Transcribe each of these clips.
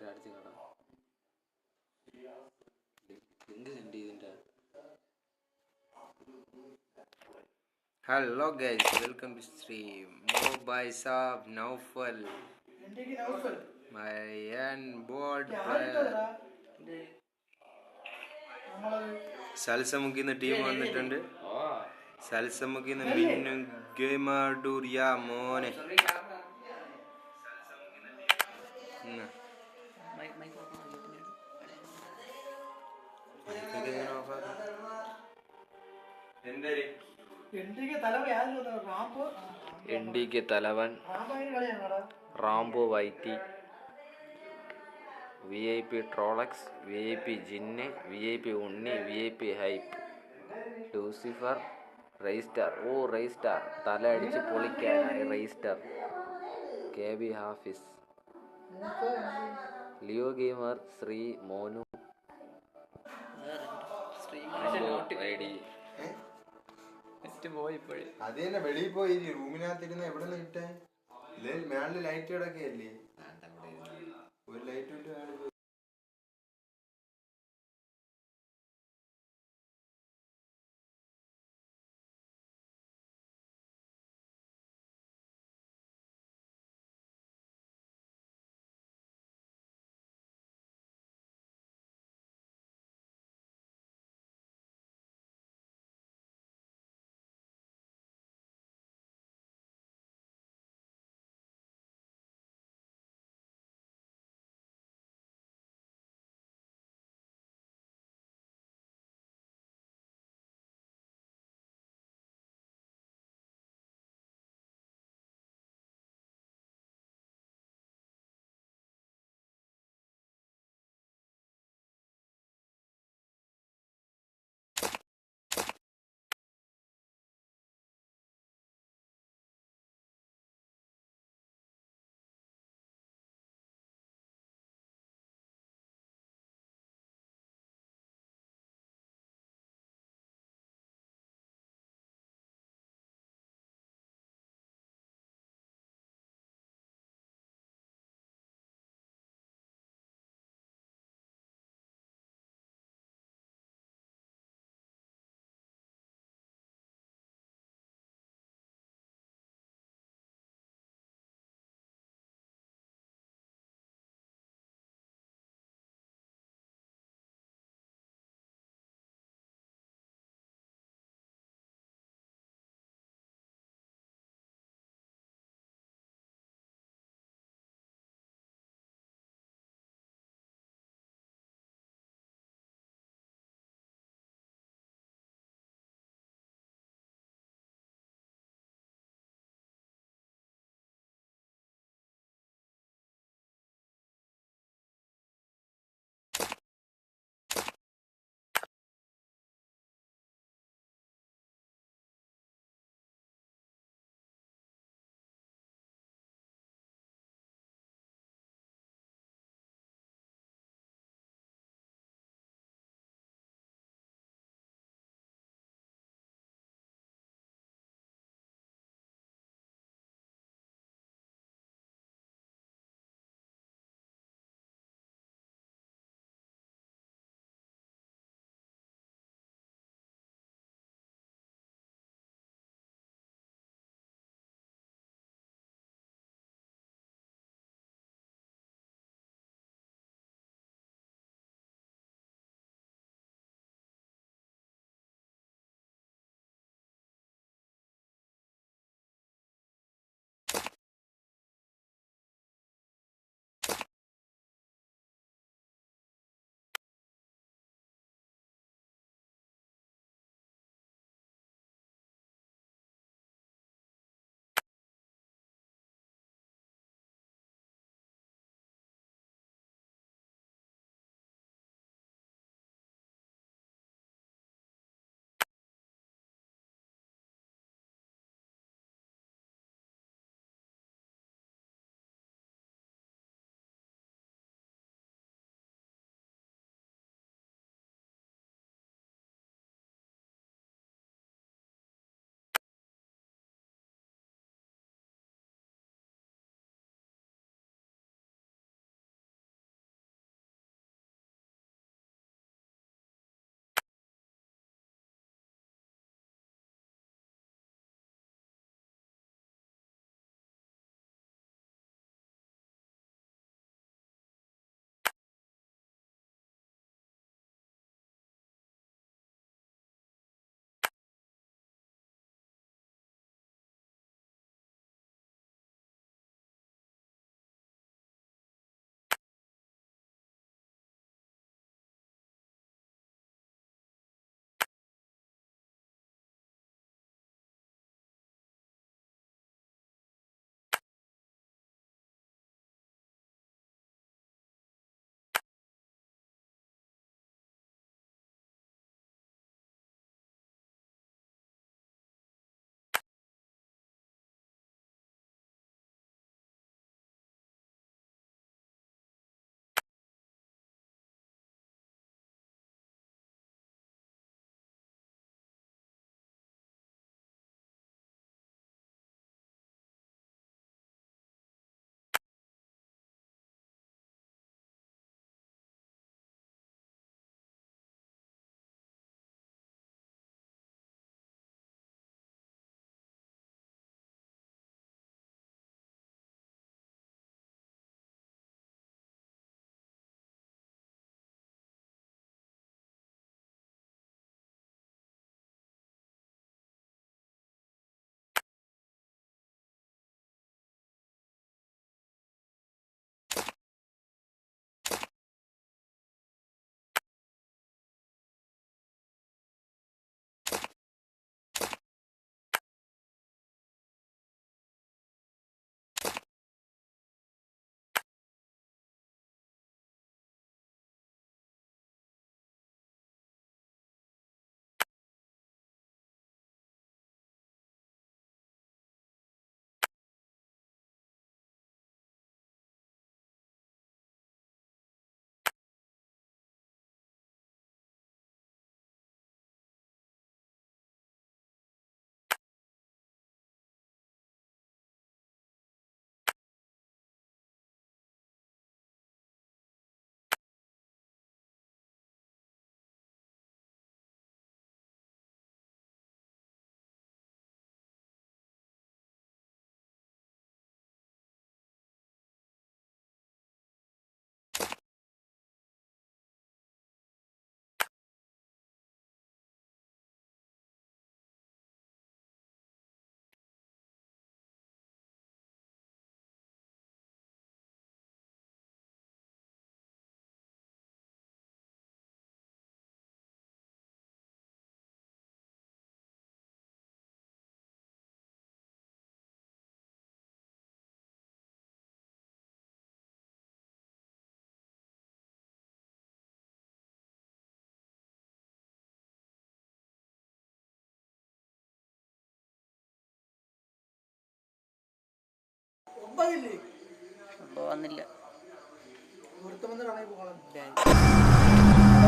മറ്റേ അടിച്ച കട link send ചെയ്തിന്റെ hello guys welcome to stream മോ ബൈ സാബ് നൗഫൽ മൈ ആൻഡ് ബോർഡ് സൽസമുക്കിന്ന് ടീം വന്നിട്ടുണ്ട്. സൽസമുക്കിന്ന് മിന്നും ഗെയിമാഡൂർ യാ മോനെ. എൻ ഡി കെ തലവൻ റാംബോ വൈറ്റി. വി ഐ പി ട്രോളക്സ് വി ഐ പി ജിന്ന് V I P Unni V I P hype. Lucifer Raistar. Oh Raistar. തല അടിച്ച് പൊളിക്കാനായി Raistar. K B Hafiz. Leo gamer Shri Monu. I D അത് തന്നെ വെളിയിൽ പോയി റൂമിനകത്തിരുന്ന് എവിടെ നിന്ന് കിട്ടേ മേളിൽ ലൈറ്റ് കിടക്കുകയല്ലേ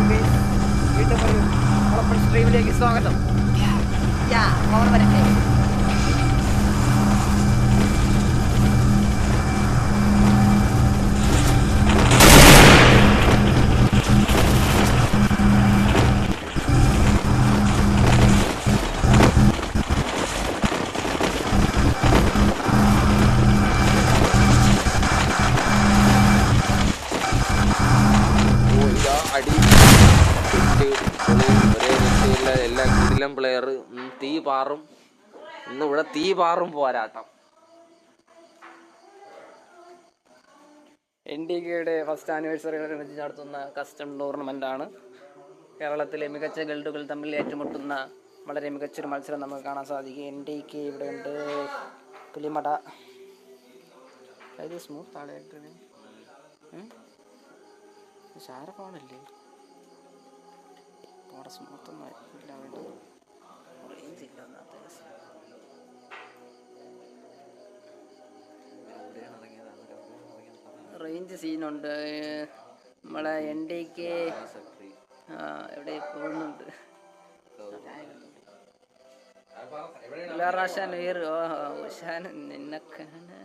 ഓക്കെ. വീണ്ടും ഒരു സ്ട്രീമിലേക്ക് സ്വാഗതം. വരട്ടെ. അടി. ഒരേ രക്ഷയുള്ള എല്ലാ കിടിലം പ്ലെയർ തീ പാറും. ഇന്ന് ഇവിടെ തീ പാറും പോരാട്ടം. എൻ ഡി കെയുടെ ഫസ്റ്റ് ആനിവേഴ്സറിയോടനുബന്ധിച്ച് നടത്തുന്ന കസ്റ്റം ടൂർണമെന്റ് ആണ്. കേരളത്തിലെ മികച്ച ഗൾഡുകൾ തമ്മിൽ ഏറ്റുമുട്ടുന്ന വളരെ മികച്ചൊരു മത്സരം നമുക്ക് കാണാൻ സാധിക്കും. എൻ ഡി കെ ഇവിടെ ഉണ്ട്. പുലിമട സ്മൂത്ത് ആളായിട്ട് ഷാര ഫോണല്ലേ അവിടെ സ്മൂത്ത് ഒന്നും ഇല്ല വേണ്ട റേഞ്ച് ഇല്ല ഒന്നാമത്തെ ദിവസം. റേഞ്ച് സീനുണ്ട് നമ്മളെ എൻ ഡി കെ എവിടെ പോകുന്നുണ്ട്? ഉഷാൻ നിന്നക്കാണ്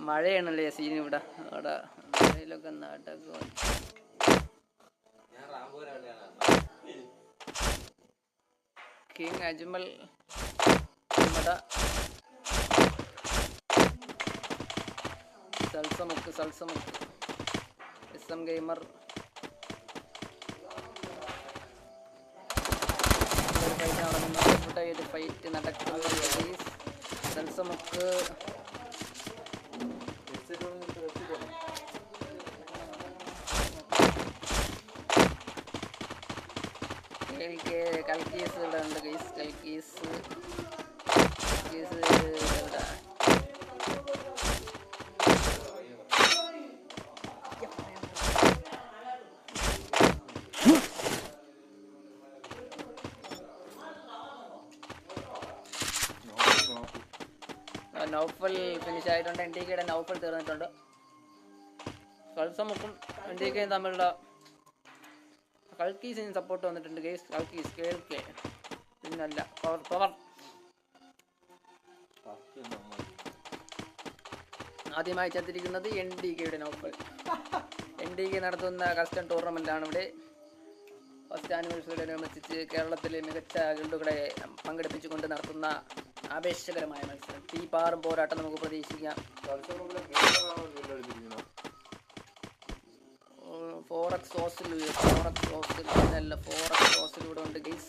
മഴയാണല്ലേ സീൻ ഇവിടെ. അവിടെ മഴയിലൊക്കെ നാട്ടൊക്കെ കിങ് അജ്മൽ നമ്മുടെ സൽസമുക്ക് സൽസമുക്ക്. S M gamer. ഫൈറ്റ് നടക്കുന്നു ഫൈറ്റ് നടക്കുന്നു സൽസമുക്ക്. കേൾക്ക് കൽക്കീസ് ഇവിടെ ഉണ്ട് ഗൈസ് കൽക്കീസ്. കൽക്കീസ് ഇവിടെ നൗഫൽ ഫിനിഷ് ആയിട്ടുണ്ട്. എൻ ഡി കെയുടെ നൗഫൽ തീർന്നിട്ടുണ്ട്. കൾസമുക്കും എൻ ഡി കെയും തമ്മിലുള്ള കൾക്കീസിന് സപ്പോർട്ട് വന്നിട്ടുണ്ട് ഗേസ് കൾക്കീസ് കേൾക്കെ പിന്നല്ല പവർ പവർ ആദ്യമായി ചത്തിരിക്കുന്നത് എൻ ഡി കെയുടെ നൗഫൽ എൻ ഡി കെ നടത്തുന്ന കസ്റ്റം ടൂർണമെന്റ് ആണ് ഇവിടെ. ഫസ്റ്റ് ആനിവേഴ്സറിയോടനുബന്ധിച്ച് കേരളത്തിലെ മികച്ച ഗിൽഡുകളെ പങ്കെടുപ്പിച്ചുകൊണ്ട് നടത്തുന്ന ആവേശകരമായ മത്സരം. തീ പാറും പോരാട്ടം നമുക്ക് പ്രതീക്ഷിക്കാം. ഫോറക്സ് ഹോസ്റ്റലിൽ ഫോറക്സ് സോസിൽ ഇതല്ല ഫോറക്സ് സോസിലൂടെ ഉണ്ട് ഗെയ്സ്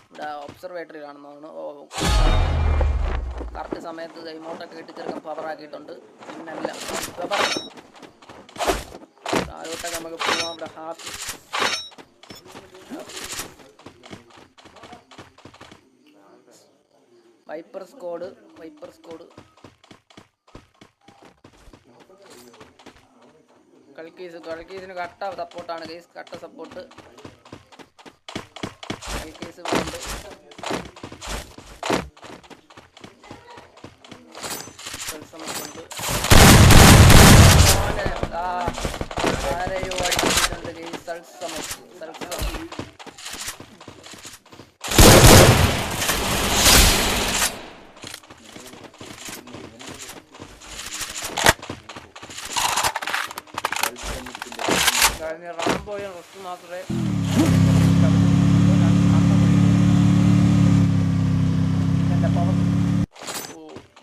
ഇവിടെ ഒബ്സർവേറ്ററിയിലാണെന്ന് തോന്നുന്നു കറക്റ്റ് സമയത്ത് ഇമോട്ടൊക്കെ ഇട്ട് ചെറുക്കം പവർ ആക്കിയിട്ടുണ്ട്. പിന്നല്ല താഴോട്ടൊക്കെ നമുക്ക് പോവാം ഇവിടെ happy viper squad viper squad കൽക്കീസ് കൾക്കീസിന് കട്ട സപ്പോർട്ടാണ് കേസ് കട്ട സപ്പോർട്ട് കൽക്കീസ്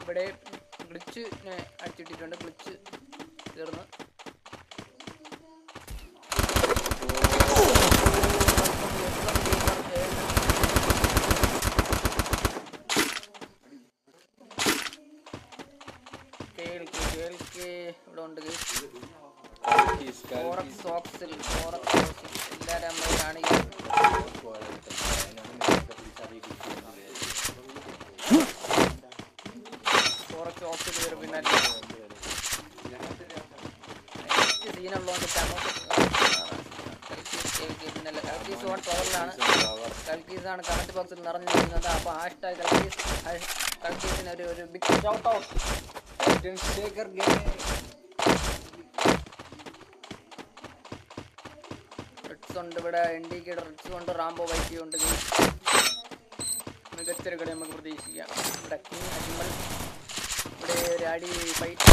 ഇവിടെ ഗ്ലിച്ച് അടിച്ചിട്ടിട്ടുണ്ട്. ഗ്ലിച്ച് തീർന്ന് കേൾക്കെ കേൾക്കെ ഇവിടെ ഉണ്ട് guys. ഫോറക്സ് സോക്സിൽ ഫോറക്സ് സോക്സിൽ എല്ലാവരും നമ്മൾ കാണിക്കും ഫോറക്സ് സോക്സിൽ വരും പിന്നെ സീനുള്ളതുകൊണ്ട് പിന്നല്ല കൽക്കീസ് ഓൺ പവറിലാണ് കൽക്കീസാണ് കമന്റ് ബോക്സിൽ നിറഞ്ഞിരിക്കുന്നത് അപ്പോൾ ഹാഷ് ടാഗ് കൽക്കീസ് ഒരു ഒരു ബിഗ് ഷൗട്ട് ഔട്ട് റിട്സ് ഉണ്ട് ഇവിടെ ഇൻഡിക്കേറ്റർ റിട്സ് ഉണ്ട് റാംബോ വൈറ്റി ഉണ്ട്. മികച്ചൊരു കളി നമുക്ക് പ്രതീക്ഷിക്കാം. ഇവിടെ കിങ് അജ്മൽ ഇവിടെ ഒരു അടി ഫൈറ്റ്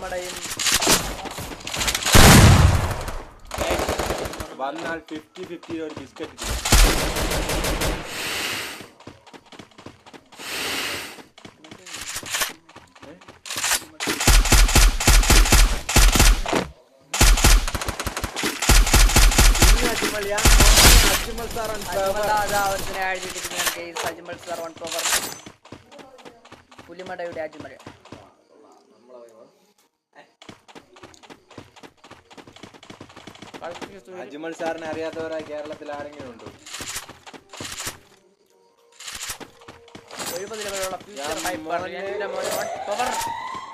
പുലിമടയും വന്നാൽ ഫിഫ്റ്റി ഫിഫ്റ്റി ഒരു biscuit Ajmal sir one power പുലിമടയുടെ Ajmal Ajmal സാറിനെ അറിയാത്തവരായി കേരളത്തിൽ ആരെങ്കിലും ഉണ്ടോ?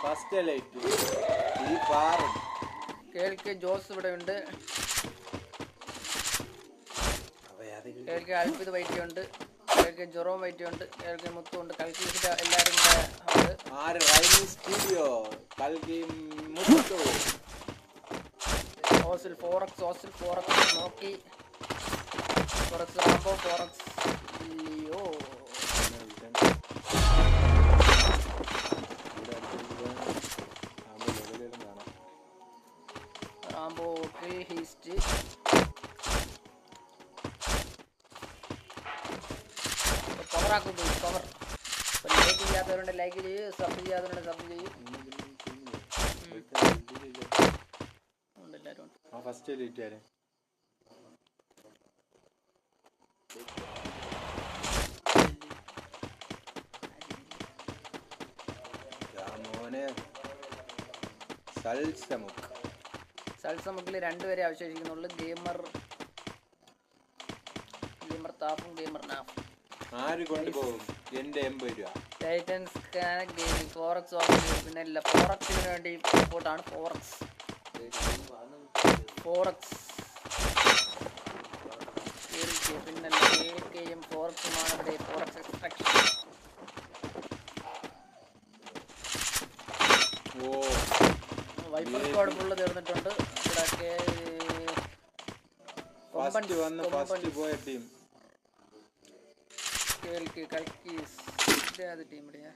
ഫസ്റ്റ് ലൈറ്റ് ഈ പാറും. കേൾക്ക് ജോസ് ഇവിടെ ഉണ്ട്. കേൾക്ക് അൽഫിത് വൈറ്റി ഉണ്ട്. കേൾക്ക് ജൊറോം വൈറ്റി ഉണ്ട്. കേൾക്ക് മുത്തു ഉണ്ട്. എല്ലാവരും ആര്? സ്റ്റുഡിയോ. കൽക്കി മുത്തു. ഓസിൽ ഫോറക്സ് ഓസിൽ ഫോറക്സ് നോക്കി. Forex Rambo Forex Leo Rambo kill heist. Cover like ചെയ്യാത്തവരുണ്ട് like ചെയ്യും സബ് ചെയ്യാത്തവരുണ്ട് സബ് ചെയ്യൂ ഉണ്ട് എല്ലാവരും ഉണ്ട് ആ ഫസ്റ്റ് ലൈറ്റ് ആരെ മോനെ സൽസമുഖ് സൽസമുക്കിൽ രണ്ടുപേരെ അവശേഷിക്കുന്നുള്ളൂ. ഗെയിമർ ഗെയിമർ താഫും ഗെയിമർ നാഫും. ആര് കൊണ്ടുപോകും? എന്റെ എം രൂപ. ടൈറ്റൻസ് ഗെയിമിംഗ് ഫോറക്സ് പിന്നെ ഇല്ല. ഫോറക്സിന് വേണ്ടി സപ്പോർട്ടാണ് ഫോറക്സ്. ഫോറക്സ്. പിന്നെ കേൾക്കുകയും ഫോറക്സുമാണ് ഇവിടെ Forex extraction. Viper squad full തീർന്നിട്ടുണ്ട്. ഫസ്റ്റ് വന്ന് ഫസ്റ്റ് ഒരു ടീം കേൾക്ക് കൽക്കീസ് ഇതേത് ടീം ഇവിടെയാ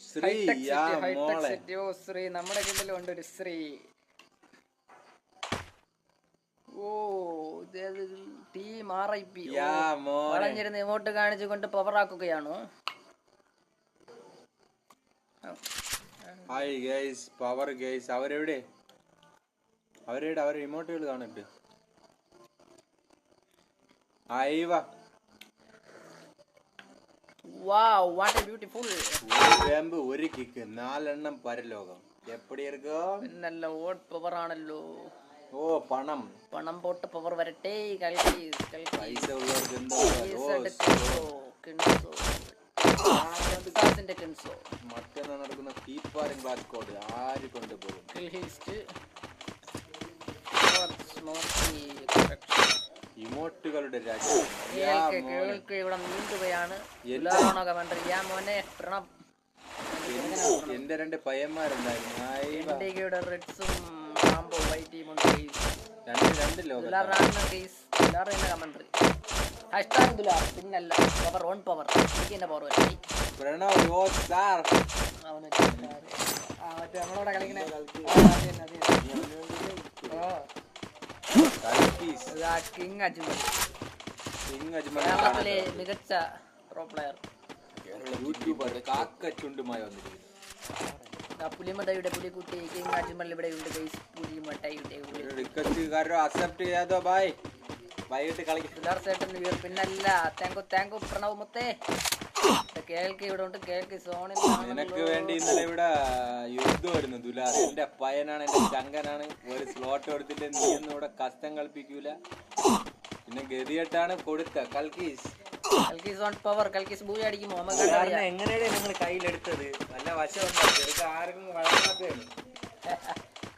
ശ്രീ ഹൈടെക് യാ സിറ്റി ഹൈടെക് മോളെ സിറ്റി ഓ ശ്രീ നമ്മുടെ കയ്യിലും ഉണ്ട് ഒരു ശ്രീ ഓ ഇതേത് ടീം ആർ ഐ പി വളഞ്ഞിരുന്ന് ഇങ്ങോട്ട് കാണിച്ചുകൊണ്ട് പവർ ആക്കുകയാണോ? ഹായ് ഗൈസ് പവർ ഗൈസ് അവരെവിടെ? അവരെവിടെ? അവരെ ഇമോട്ടുകൾ കാണിട്ട് അയവ വാവ് വാട്ട് എ ബ്യൂട്ടിഫുൾ വേമ്പ് ഒരു കിക്ക് നാലെണ്ണം പരലോകം. എപ്പടി ഇരിക്കും പിന്നല്ല ഓട്ട് പവർ ആണല്ലോ. ഓ പണം. പണം പോട്ട് പവർ വരട്ടെ പൈസ ഉള്ളവർക്ക് എന്തോ മറ്റന്നാ നടക്കുന്ന ഗ്ലാസ് കോഡ് ആര് കൊണ്ടുപോകും? ഇമോട്ടുകളുടെ രാജ്യം. ഇവിടെ നീണ്ടുകയാണ് എല്ലാ- മോനെ എന്റെ രണ്ട് പയ്യന്മാരുണ്ടായിരുന്നു. എന്ന കമന്ററി ഹാഷ്ടാഗ് ദുലാർ പിന്നല്ല പവർ ഓൺ പവർ എനിക്ക് പവർ പറ്റി പ്രണവ് യോ സാർ അവന് ആ മറ്റേ നമ്മളോടെ കളിക്കണേ. കിങ് അജ്മൽ. കിങ് അജ്മൽ കേരളത്തിലെ മികച്ച പ്രോ പ്ലെയർ യൂട്യൂബർ കാക്കച്ചുണ്ടുമായി വന്നിരിക്കുന്നു. പുലിക്കുട്ടി ഗെയിം അജ്മൽ ഇവിടെ ഉണ്ട് ഗൈസ് പുലിമടയുടെ ഉള്ളിൽ റിക്വസ്റ്റുകാരോ അക്സെപ്റ്റ് ചെയ്യാതോ ബൈ വൈകിട്ട് കളിക്കും. ദുലാർ സേട്ടൻ വീർ പിന്നല്ല താങ്കു താങ്കു പ്രണവ് മുത്തേ. കേൾക്ക് ഇവിടെ ഉണ്ട് കേൾക്ക് സോണിൽ നിനക്ക് വേണ്ടി ഇന്നലെ ഇവിടെ യുദ്ധമായിരുന്നു ദുലാർ എന്റെ പയനാണ് എന്റെ ചങ്കനാണ്. ഒരു സ്ലോട്ട് കൊടുത്തിട്ട് നീ ഒന്നും ഇവിടെ കഷ്ടം കളിപ്പിക്കൂല. പിന്നെ ഗതികെട്ടാണ് കൊടുത്ത കൽക്കീസ്. കൽക്കീസ് ഓൺ പവർ കൽക്കീസ് ഭൂമി അടിക്കുമോ എങ്ങനെയാണ് നിങ്ങൾ കയ്യിലെടുത്തത്? നല്ല വശമുണ്ടോ. ചെറുക്ക ആർക്കും വളർത്താത്തതാണ്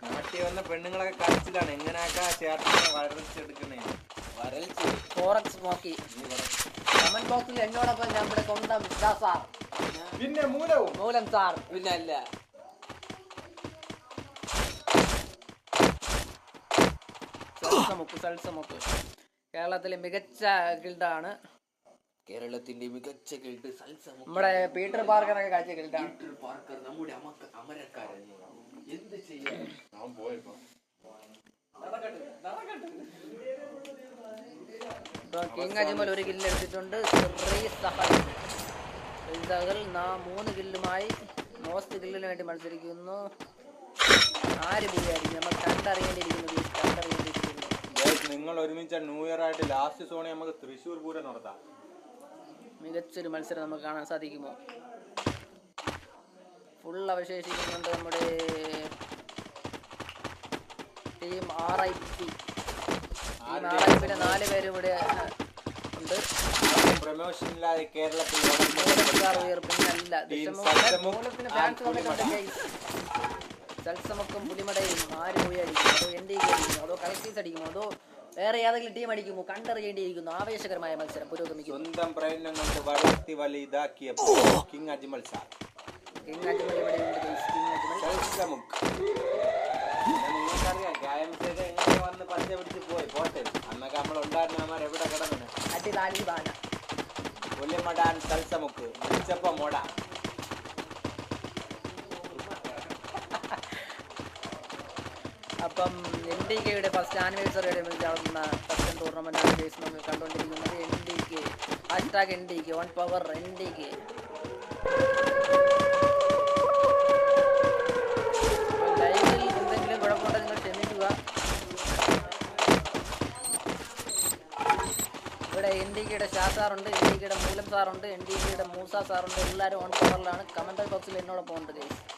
നാട്ടിൽ വന്ന പെണ്ണുങ്ങളൊക്കെ കളിച്ചതാണ് എങ്ങനെയൊക്കെ ചേട്ടനെ വളർച്ചെടുക്കണേ വരൾച്ച? ഫോറക്സ് നോക്കി കമന്റ് ബോക്സിൽ എന്നോടൊപ്പം നമ്മുടെ സ്വന്തം ഇതാ സാർ. പിന്നെ മൂലവും. മൂലം സാർ. പിന്നെ അല്ല. സൽസമുക്ക് സൽസമുക്ക്. കേരളത്തിലെ മികച്ച ഗിൽഡാണ് കേരളത്തിന്റെ മികച്ച ഗിൽഡ് സൽസമു നമ്മുടെ പീറ്റർ പാർക്കറൊക്കെ കാഴ്ച പീറ്റർ പാർക്കർ നമ്മുടെ അമക്ക അമരക്കാരൻ എന്ത് ചെയ്യാൻ? ഇപ്പൊ കിങ് അജ്മൽ ഒരു കില്ല് എടുത്തിട്ടുണ്ട്. സഹൽ മൂന്ന് കില്ലുമായി മോസ്റ്റ് കില്ലിന് വേണ്ടി മത്സരിക്കുന്നു. ആര് പോയായിരിക്കും നമ്മൾ കണ്ടറിയേണ്ടിയിരിക്കുന്നു കണ്ടറിയേണ്ടിയിരിക്കുന്നു. നിങ്ങൾ ഒരുമിച്ച ന്യൂ ഇയർ ആയിട്ട് ലാസ്റ്റ് സോണി നമുക്ക് തൃശ്ശൂർ പൂരം നടത്താം. മികച്ചൊരു മത്സരം നമുക്ക് കാണാൻ സാധിക്കുമോ? ഫുൾ അവശേഷിക്കുന്നുണ്ട് നമ്മുടെ team R I P team R I പിയുടെ നാല് പേര് ഇവിടെ ഉണ്ട് ും. കേരളത്തിൽ ഉയർപ്പിനല്ല. സൽസമുക്കും പുലിമടയും ആര് പോയി അടിക്കും അതോ എൻ ഡി അതോ കളക്ടീസ് അടിക്കുമോ അതോ വേറെ ഏതെങ്കിലും ടീം അടിക്കുമോ? കണ്ടറിയേണ്ടിയിരിക്കുന്നു. ആവേശകരമായ മത്സരം പുരോഗമിക്കുന്നു. സ്വന്തം പ്രയത്നം കൊണ്ട് വളർത്തി വലുതാക്കിയ king Ajmal sir. King Ajmal ഇവിടെയുണ്ട് guys. കിങ് അജ്മൽ. സൽസമുഖ്. പിന്നെ നിങ്ങൾക്കറിയാം ഗായംസൊക്കെ എങ്ങനെ വന്ന് പച്ച പിടിച്ച് പോയി. പോട്ടെ. അന്നൊക്കെ നമ്മൾ ഉണ്ടായിരുന്നമാർ എവിടെ കിടന്നു അടി താലിബാന പുല്യമടാൻ സൽസമുക്ക് അപ്പം എൻ ഡി കെയുടെ ഫസ്റ്റ് ആനിവേഴ്സറിയുടെ നടന്ന ഫസ്റ്റ് ടൂർണമെന്റാണ് ഗേസ് നമ്മൾ കണ്ടുകൊണ്ടിരിക്കുന്നത്. N D K hashtag N D K one power N D K. നിങ്ങൾ ഇവിടെ ഷാ സാറുണ്ട് എൻ ഡി കെയുടെ മൂലം സാറുണ്ട് എൻ ഡി കെയുടെ മൂസ സാറുണ്ട്. എല്ലാവരും ഓൺ പവറിലാണ്. കമന്റ് ബോക്സിൽ എന്നോട് ഉണ്ട് ഗൈസ്.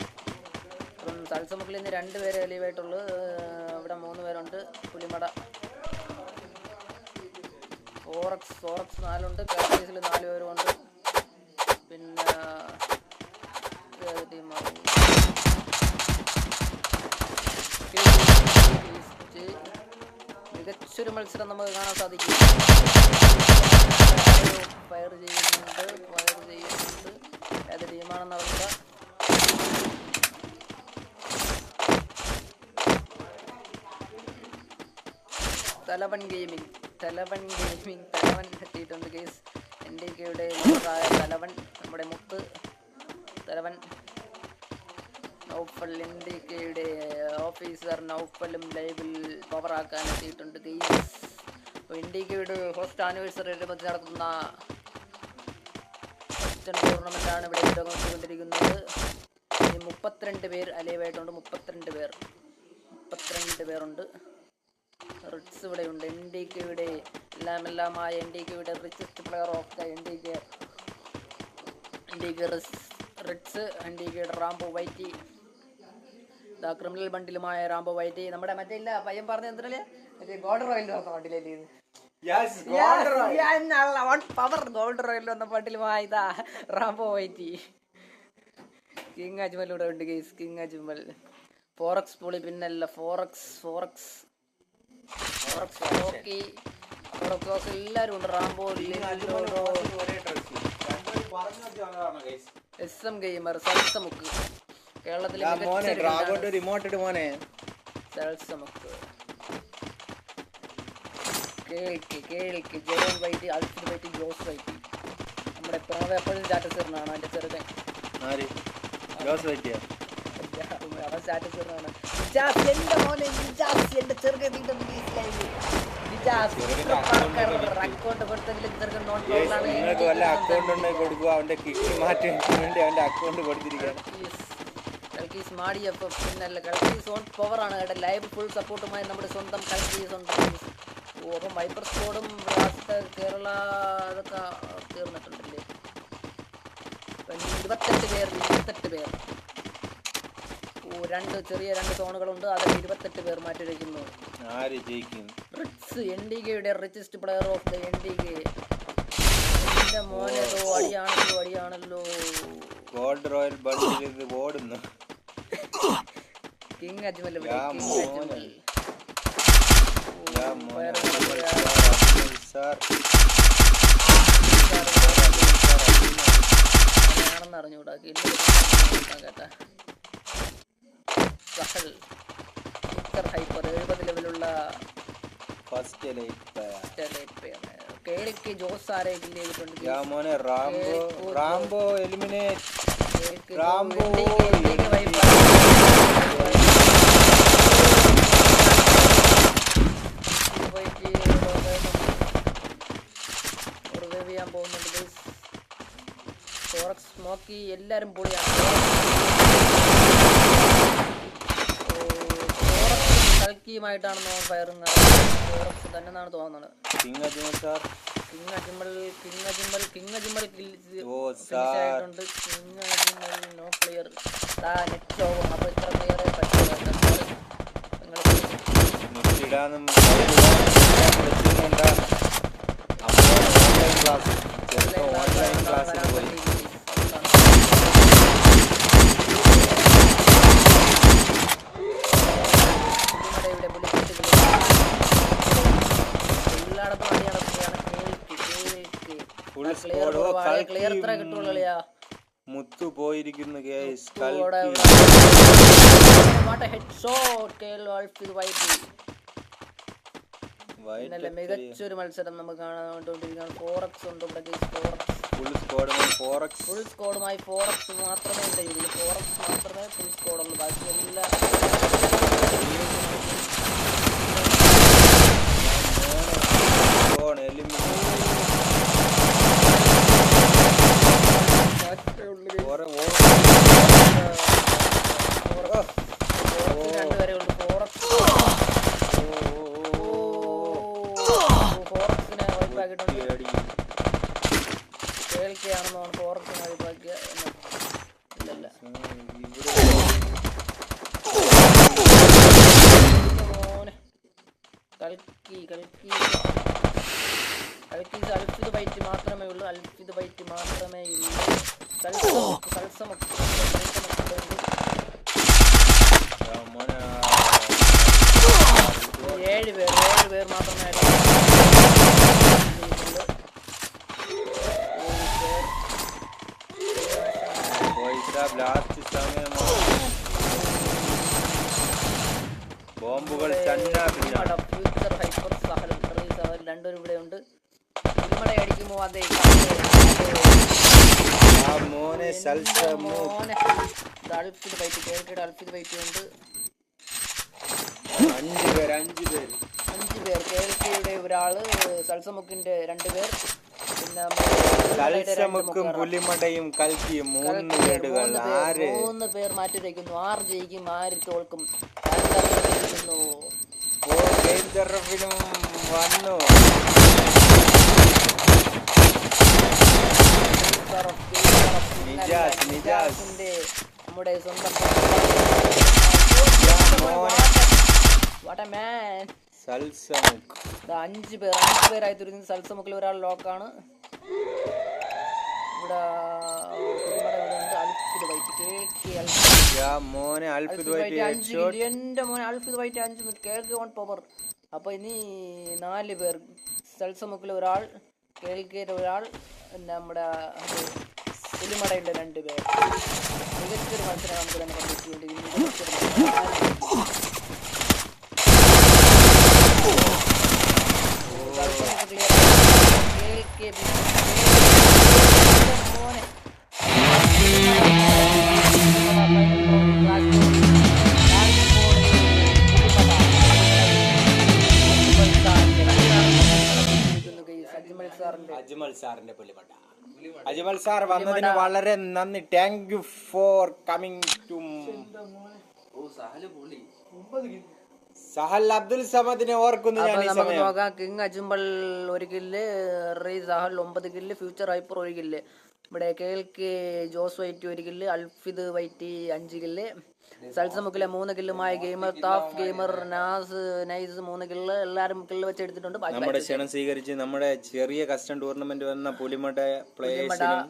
അപ്പം നിന്ന് രണ്ട് പേരെ ലീവായിട്ടുള്ളൂ ഇവിടെ മൂന്ന് പേരുണ്ട് പുലിമട. Forex forex നാലുണ്ട്. കാറ്റീസിൽ നാല് പേരുമുണ്ട് പിന്നെ മികച്ചൊരു മത്സരം നമുക്ക് കാണാൻ സാധിക്കും. ഫയർ ചെയ്യുന്നുണ്ട്. ഫയർ ചെയ്യുന്നുണ്ട്. ഏത് ടീമാണെന്ന് അറിയില്ല. തലവൻ ഗെയിമിംഗ് തലവൻ ഗെയിമിംഗ് തലവൻ എത്തിയിട്ടുണ്ട് കേസ്. എന്റെ കെയുടെ തലവൻ നമ്മുടെ മുത്ത് തലവൻ നൗഫൽ എന്റെ കെയുടെ ഓഫീസർ നൗഫലും ലൈവിൽ പവറാക്കാൻ എത്തിയിട്ടുണ്ട് കേസ്. അപ്പോൾ ഇന്ത്യക്കയുടെ ഫസ്റ്റ് ആനിവേഴ്സറി അനുബന്ധിച്ച് നടത്തുന്ന വെസ്റ്റേൺ ടൂർണമെന്റ് ആണ് ഇവിടെ പുരോഗമിച്ചുകൊണ്ടിരിക്കുന്നത് മുപ്പത്തിരണ്ട് പേർ അലൈവായിട്ടുണ്ട് മുപ്പത്തിരണ്ട് പേർ. മുപ്പത്തിരണ്ട് പേരുണ്ട്. റിറ്റ്സ് ഇവിടെയുണ്ട്. എൻ ഡി കെയുടെ എല്ലാം എല്ലാമായ എൻ ഡി കെയുടെ richest player of the N D K N D K Ritz N D കെയുടെ റാംബോ വൈറ്റി ദ ക്രിമിനൽ ബണ്ടിലുമായ റാംബോ വൈറ്റി നമ്മുടെ മറ്റേ ഇല്ല പയ്യൻ പറഞ്ഞ എന്തിനല്ലേ? മറ്റേ ഗോൾഡ് റോയിൽ വന്ന വണ്ടിയിലല്ലേ ഇത്? പവർ ഗോൾഡ് റോയിൽ വന്ന പണ്ടിലുമായ ഇതാ റാംബോ വൈറ്റി കിങ് അജ്മൽ ഇവിടെ ഉണ്ട് ഗെയ്സ് കിങ് അജ്മൽ. ഫോറക്സ് പൊളി പിന്നല്ല Forex Forex Forex hockey Forex എല്ലാവരും ഉണ്ട്. റാംബോ എസ് എം ഗെയിമർ സൽസമുക്ക് കേരളത്തിലെ മോനെ സൽസമുക്ക് കേൾക്ക് കേൾക്ക്. ജയൻ വൈറ്റ് അൽഫിൻ വൈറ്റ് ജോസ് വൈറ്റ് നമ്മുടെ എപ്പോഴും സ്റ്റാറ്റസ് ഇടണാണ് എന്റെ ജോസ് പറ്റിയ അവൻ സ്റ്റാറ്റസ് ഇടുന്നതാണ്. നിജാസ് എന്റെ മോനെ നിജാസ് എന്റെ ചെറുക്കൻ വീണ്ടും മനസ്സിലായി നിജാസ് അക്കൗണ്ട് കൊടുത്തെങ്കിലും ചെറുക്കൻ നോൺ നിങ്ങൾക്ക് വല്ല അക്കൗണ്ട് ഉണ്ടെങ്കിൽ കൊടുക്കുക. അവന്റെ കിഷി മാറ്റാൻ വേണ്ടി അവന്റെ അക്കൗണ്ട് കൊടുത്തിരിക്കുകയാണ്. കൽക്കീസ് മാടി അപ്പം പിന്നല്ല. കൽക്കീസ് ഓൺ പവറാണ് കേട്ടോ ലൈവ് ഫുൾ സപ്പോർട്ടുമായി നമ്മുടെ സ്വന്തം കൽക്കീസ് ഉണ്ട്. ഓ അപ്പം വൈപ്പർ സ്കോഡും ലാസ്റ്റ് കേരള അതൊക്കെ തീർന്നിട്ടുണ്ടല്ലേ? ഇരുപത്തെട്ട് പേർ ഇരുപത്തെട്ട് പേർ. രണ്ട് ചെറിയ രണ്ട് സോണുകളുണ്ട്. അതിൽ ഇരുപത്തെട്ട് പേർ മാറ്റിവെക്കുന്നു ആര് ജയിക്കും? റിറ്റ്സ് എൻ ഡി കെയുടെ richest player of the N D K എന്റെ മോനോ അടിയാണല്ലോ അടിയാണല്ലോ. ഗോൾഡ് റോയൽ ബണ്ടിൽ ഓടുന്നു. King Ajmal king. അജ്മൽ യാ മോനെ വേറെ അജ്മൽ വേറെ സാർ, അജ്മൽ സാർ ആണെന്ന് അറിഞ്ഞൂടാ കില്ല് കേട്ടാ സൂപ്പർ ഹൈപ്പർ എഴുപത് ലെവലുള്ള ഫസ്റ്റ് ജോസ് ചെയ്തിട്ടുണ്ട് റാംബോ റാംബോ എലിമിനേറ്റ് റാംബോ ചെയ്യാൻ പോകുന്നുണ്ട് സ്മോക്കി എല്ലാരും പൊളിയാണ്. കൽക്കിയുമായിട്ടാണ് ഫയർ തന്നെന്നാണ് തോന്നുന്നത്. King Ajmal sir king Ajmal king Ajmal king Ajmal ആയിട്ടുണ്ട്. King Ajmal no player net over അപ്പോൾ ഇത്ര പ്ലെയറെ പറ്റില്ല നിങ്ങൾ നെറ്റിടാനും വെച്ചിട്ടുണ്ട അപ്പോൾ ഓൺലൈൻ ക്ലാസ് ചെറുപ്പം ഓൺലൈൻ ക്ലാസ്സിൽ പോയി എല്ലായിടത്തും അടി നടക്കുകയാണ് കേൾക്ക് കേൾക്ക് ഫുൾ ക്ലിയർ സ്കോഡ് ക്ലിയർ എത്ര കിട്ടുള്ളൂ കളിയാ. മുത്തു പോയിരിക്കുന്നു ഇന്നലെ മികച്ചൊരു മത്സരം നമുക്ക് കാണാൻ ഫോറക്സ് ഉണ്ട് ഇവിടെ ഫോറക്സ് ഫുൾ സ്കോഡുമായി ഫോറക്സ് മാത്രമേ ഫോറക്സ് മാത്രമേ ഫുൾ സ്കോഡുള്ളൂ ബാക്കി എല്ലാ ലാസ്റ്റ് സമയമാണ് ബോംബുകൾ രണ്ടുപേരും ഇവിടെ ഉണ്ട്. അടിക്കുമോ അതെ മോനെ മോനെ. അൽഫിത് ബൈറ്റ് കേൾക്കയുടെ അൽഫിത് ബൈറ്റ് ഉണ്ട്. അഞ്ച് പേർ അഞ്ച് പേർ അഞ്ച് പേർ. കേൾക്കയുടെ ഒരാൾ സൽസമുക്കിന്റെ രണ്ട് സൽസമുക്കും പുലിമടയും കൽക്കിയും മൂന്ന് വീടുകൾ. ആര്? മൂന്ന് പേർ മാറ്റി വയ്ക്കുന്നു ആറ് ജയിക്കും ആര് തോൽക്കും വന്നു. നിജാസ്, നിജാസ്. നിജാസിന്റെ നമ്മുടെ സ്വന്തം വാട്ട് എ മാൻ സൽസമുക്ക്. ദാ അഞ്ച് പേർ അഞ്ച് പേരായി തുരിഞ്ഞ് സൽസമുക്കിൽ ഒരാൾ ലോക്കാണ് ഇവിടെ മോനെ എന്റെ മോനെ അൽഫിദ് വൈറ്റ് അഞ്ച് മിനിറ്റ്. കേൾക്ക് പവർ അപ്പൊ ഇനി നാല് പേർ. സൽസമുക്കിൽ ഒരാൾ കേൾക്കയിൽ ഒരാൾ നമ്മുടെ അത് പുലിമടയുടെ രണ്ട് പേർ. മികച്ചൊരു മത്സരം നമുക്ക് തന്നെ കണ്ടിട്ടുകൊണ്ടിരിക്കുന്നു അജ്മൽ സാറിന്റെ പുലിമട അജ്മൽ സാർ വന്നതിന് വളരെ നന്ദി. Thank you for coming to Sahal Abdul സമദിനെ ഓർക്കുന്നു ഞാൻ ഈ നമുക്ക് സമയം. നോക്കാം. കിങ് അജ്മൽ ഒരു കില്ല് റീ സഹൽ ഒമ്പത് കില്ല് ഫ്യൂച്ചർ ഹൈപ്പർ ഒരു കില്ല്. ഇവിടെ കെ എൽ കെ ജോസ് വൈറ്റി ഒരു കില്ല് അൽഫിദ് വൈറ്റി അഞ്ച് കില്ല്. സൽസമുക്കിലെ മൂന്ന് കില്ലുമായി ഗെയിമർ താഫ് ഗെയിമർ നാസ് നൈസ് മൂന്ന് കില്ല് എല്ലാവരും കില്ല് വെച്ച് എടുത്തിട്ടുണ്ട്. നമ്മുടെ ക്ഷണം സ്വീകരിച്ച് നമ്മുടെ ചെറിയ കസ്റ്റം ടൂർണമെന്റ് വന്ന പുലിമട പ്ലേയേഴ്സിനും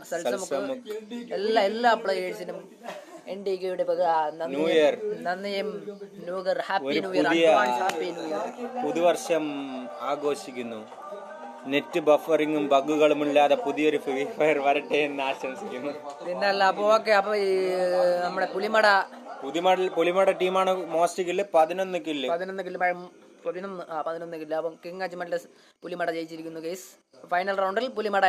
എല്ലാ എല്ലാ പ്ലേയേഴ്സിനും എൻ ഡി കെയുടെ ന്യൂ ഇയർ നന്ദിയും new year happy new year happy new year പുതുവർഷം ആഘോഷിക്കുന്നു. നെറ്റ് ബഫറിങ്ങും ബഗ്ഗുകളും ഇല്ലാതെ പുതിയൊരു ഫ്രീ ഫയർ വരട്ടെ എന്ന് ആശംസിക്കുന്നു. പിന്നല്ല അപ്പൊ അപ്പോൾ ഓക്കെ അപ്പോൾ ഈ നമ്മുടെ പുലിമട പുതിമട പുലിമട ടീമാണ് മോസ്റ്റ് കില്ല് പതിനൊന്ന് കില്ല്. പതിനൊന്ന് കില്ല് പതിനൊന്ന് ആ പതിനൊന്ന് കില്ല്. അപ്പം കിങ് അജ്മലിന്റെ പുലിമട ജയിച്ചിരിക്കുന്നു കേസ് ഫൈനൽ റൗണ്ടിൽ പുലിമട